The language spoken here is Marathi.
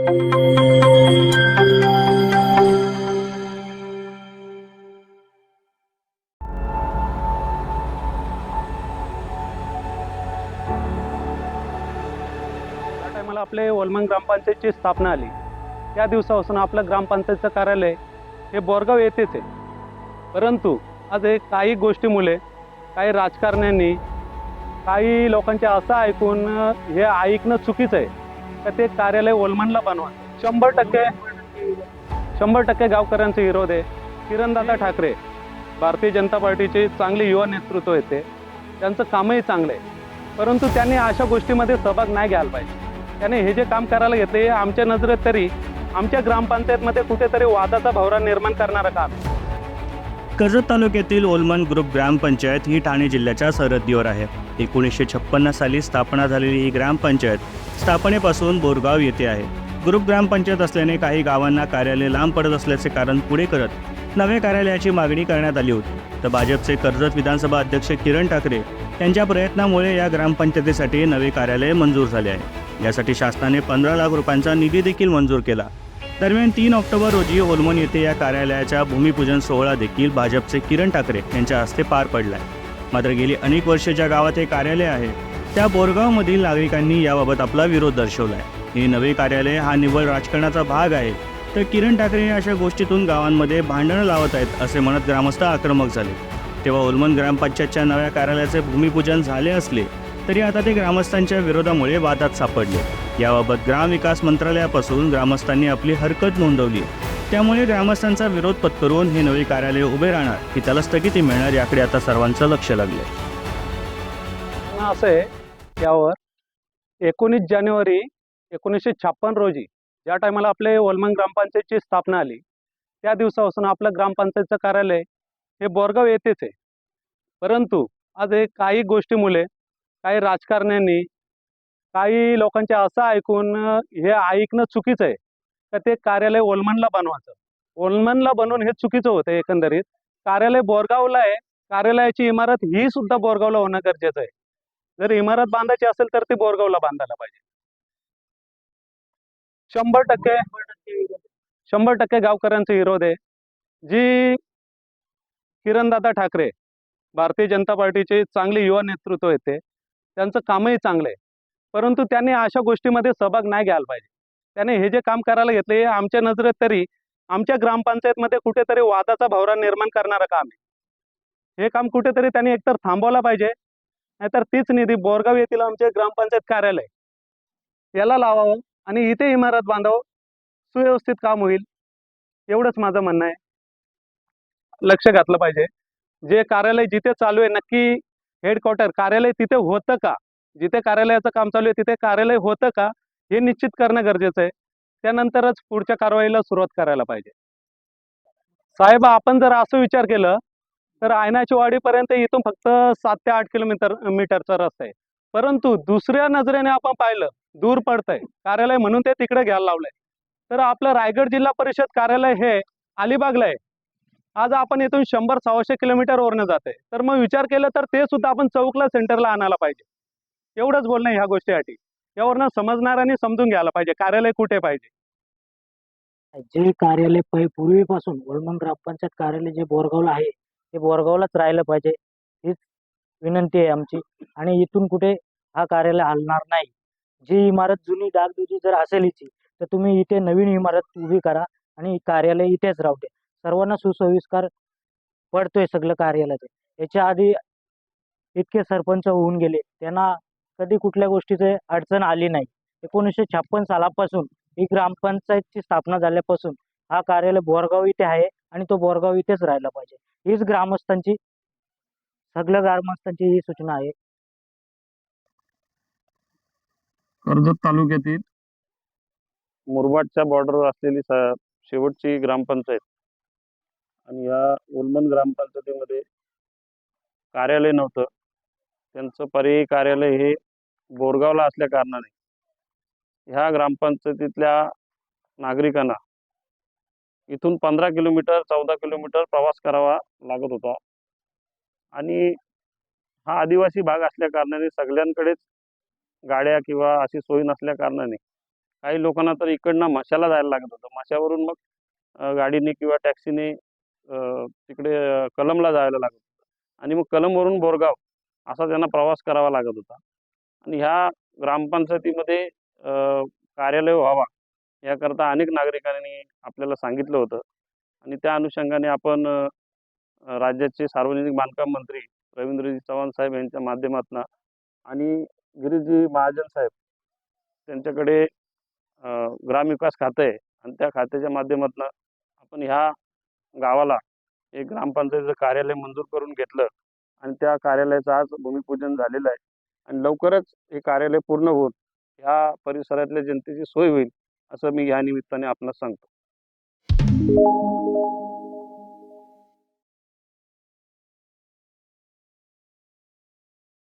टायमाला आपले ओलमंग ग्रामपंचायतची स्थापना आली. त्या दिवसापासून आपलं ग्रामपंचायतचं कार्यालय हे बोरगाव येथेच आहे. परंतु आज हे काही गोष्टीमुळे काही राजकारण्यांनी काही लोकांचे असं ऐकून हे ऐकणं चुकीचं आहे. का ते कार्यालय ओलमनला बनवा. शंभर टक्के शंभर टक्के गावकऱ्यांचे विरोध आहे. किरणदादा ठाकरे भारतीय जनता पार्टीचे चांगले युवा नेतृत्व येते त्यांचं कामही चांगलं आहे. परंतु त्यांनी अशा गोष्टीमध्ये सहभाग नाही घ्यायला पाहिजे. त्याने हे जे काम करायला घेतले हे आमच्या नजरेत तरी आमच्या ग्रामपंचायतमध्ये कुठेतरी वादाचा भवरा निर्माण करणारं काम आहे. कर्जत तालुक्यातील ओलमन ग्रुप ग्रामपंचायत ही ठाणे जिल्ह्याच्या सरहद्दीवर आहे. एकोणीसशे छप्पन्न साली स्थापना झालेली ही ग्रामपंचायत स्थापनेपासून बोरगाव येथे आहे. ग्रुप ग्रामपंचायत असल्याने काही गावांना कार्यालय लांब पडत असल्याचे कारण पुढे करत नव्या कार्यालयाची मागणी करण्यात आली होती. तर भाजपचे कर्जत विधानसभा अध्यक्ष किरण ठाकरे यांच्या प्रयत्नामुळे या ग्रामपंचायतीसाठी नवे कार्यालय मंजूर झाले आहे. यासाठी शासनाने पंधरा लाख रुपयांचा निधी देखील मंजूर केला. दरम्यान तीन ऑक्टोबर रोजी ओलमन येथे या कार्यालयाच्या भूमिपूजन सोहळा देखील भाजपचे किरण ठाकरे यांच्या हस्ते पार पडलाय. मात्र गेली अनेक वर्ष ज्या गावात हे कार्यालय आहे त्या बोरगावमधील नागरिकांनी याबाबत आपला विरोध दर्शवलाय. हे नवे कार्यालय हा निव्वळ राजकारणाचा भाग आहे. तर किरण ठाकरे हे अशा गोष्टीतून गावांमध्ये भांडणं लावत आहेत असे म्हणत ग्रामस्थ आक्रमक झाले. तेव्हा ओलमन ग्रामपंचायतच्या नव्या कार्यालयाचे भूमिपूजन झाले असले तरी आता ते ग्रामस्थांच्या विरोधामुळे वादात सापडले. याबाबत ग्रामविकास मंत्रालयापासून ग्रामस्थांनी आपली हरकत नोंदवली. त्यामुळे ग्रामस्थांचा विरोध पत्करून हे नवे कार्यालय उभे राहणार की त्याला स्थगिती मिळणार याकडे आता सर्वांचं लक्ष लागले असं आहे यावर एकोणीस जानेवारी एकोणीसशे छप्पन रोजी ज्या टायमाला आपले वलमंग ग्रामपंचायतची स्थापना आली त्या दिवसापासून आपलं ग्रामपंचायतचं कार्यालय हे बोरगाव येथेच आहे. परंतु आज हे काही गोष्टीमुळे काही राजकारण्यांनी काही लोकांचे असं ऐकून हे ऐकणं चुकीचं आहे. का ते कार्यालय ओलमनला बनवायचं? ओलमनला बनवून हे चुकीचं होतं एकंदरीत. कार्यालय बोरगावला आहे. कार्यालयाची इमारत ही सुद्धा बोरगावला होणं गरजेचं आहे. जर इमारत बांधायची असेल तर ती बोरगावला बांधायला पाहिजे. शंभर टक्के शंभर टक्के गावकऱ्यांचा विरोध आहे. जी किरणदादा ठाकरे भारतीय जनता पार्टीचे चांगले युवा नेतृत्व येते त्यांचं कामही चांगलं आहे. परंतु त्यांनी अशा गोष्टीमध्ये सहभाग नाही घ्यायला पाहिजे. त्याने हे जे काम करायला घेतले हे आमच्या नजरेत तरी आमच्या ग्रामपंचायतमध्ये कुठेतरी वादाचा भावरा निर्माण करणारं काम आहे. हे काम कुठेतरी त्यांनी एकतर थांबवला पाहिजे नाहीतर तीच निधी बोरगाव येथील आमचे ग्रामपंचायत कार्यालय याला लावावं आणि इथे इमारत बांधावं सुव्यवस्थित काम होईल एवढंच माझं म्हणणं आहे. लक्ष घातलं पाहिजे. जे कार्यालय जिथे चालू आहे नक्की हेडक्वार्टर कार्यालय तिथे होतं का? जिथे कार्यालयाचं काम चालू आहे तिथे कार्यालय होतं का? हे निश्चित करणं गरजेचं आहे. त्यानंतरच पुढच्या कारवाईला सुरुवात करायला पाहिजे. साहेब आपण जर असं विचार केलं तर आयनाची वाडीपर्यंत इथून फक्त सात ते आठ किलोमीटर मीटरचा रस्ता आहे. परंतु दुसऱ्या नजरेने आपण पाहिलं दूर पडतंय. कार्यालय म्हणून ते तिकडे घ्यायला लावलंय. तर आपलं रायगड जिल्हा परिषद कार्यालय हे अलिबागला आहे. आज आपण इथून शंभर सव्वाशे किलोमीटर वरनं जाते तर मग विचार केला तर ते सुद्धा आपण चौकला सेंटरला आणायला पाहिजे. एवढंच बोलणं ह्या गोष्टीसाठी. यावरनं समजणाऱ्यांनी समजून घ्यायला पाहिजे. कार्यालय कुठे पाहिजे? जे कार्यालय पै पूर्वीपासून वळमंग ग्रामपंचायत कार्यालय जे बोरगावला आहे ते बोरगावलाच राहिलं पाहिजे. हीच विनंती आहे आमची. आणि इथून कुठे हा कार्यालय हलणार नाही. जी इमारत जुनी डागडुजी जर असेल इथे तर तुम्ही इथे नवीन इमारत उभी करा आणि कार्यालय इथेच राहू द्या. सर्वांना सुसंस्कार पडतोय सगळं कार्यालयाचं याच्या आधी इतके सरपंच होऊन गेले. त्यांना कधी कुठल्या गोष्टीची अडचण आली नाही. एकोणीसशे छप्पन सालापासून ही ग्रामपंचायतची स्थापना झाल्यापासून हा कार्यालय बोरगाव इथे आहे आणि तो बोरगाव इथेच राहिला पाहिजे. हीच ग्रामस्थांची सगळ्या ग्रामस्थांची ही सूचना आहे. कर्जत तालुक्यातील मुरबाडच्या बॉर्डरवर असलेली शेवटची ग्रामपंचायत. आणि या उलमन ग्रामपंचायतीमध्ये कार्यालय नव्हतं. त्यांचं पर्यायी कार्यालय हे बोरगावला असल्या कारणाने. ह्या ग्रामपंचायतीतल्या नागरिकांना इथून पंधरा किलोमीटर चौदा किलोमीटर प्रवास करावा लागत होता. आणि हा आदिवासी भाग असल्या कारणाने सगळ्यांकडेच गाड्या किंवा अशी सोयी नसल्या कारणाने काही लोकांना तर इकडनं म्हशाला जायला लागत होतं. माश्यावरून मग गाडीने किंवा टॅक्सीने तिकडे कलमला जायला लागत होतं. आणि मग कलमवरून बोरगाव असा त्यांना प्रवास करावा लागत होता. आणि ह्या ग्रामपंचायतीमध्ये कार्यालय व्हावा याकरता अनेक नागरिकांनी आपल्याला सांगितलं होतं. आणि त्या अनुषंगाने आपण राज्याचे सार्वजनिक बांधकाम मंत्री रवींद्रजी चव्हाण साहेब यांच्या माध्यमातून आणि गिरीजी महाजन साहेब त्यांच्याकडे ग्रामविकास खातं आहे. आणि त्या खात्याच्या माध्यमातून आपण ह्या गावाला एक ग्रामपंचायतीचं कार्यालय मंजूर करून घेतलं आणि त्या कार्यालयाचं आज भूमिपूजन झालेलं आहे. आणि लवकरच हे कार्यालय पूर्ण होऊन ह्या परिसरातल्या जनतेची सोय होईल असं मी या निमित्ताने आपणास सांगतो.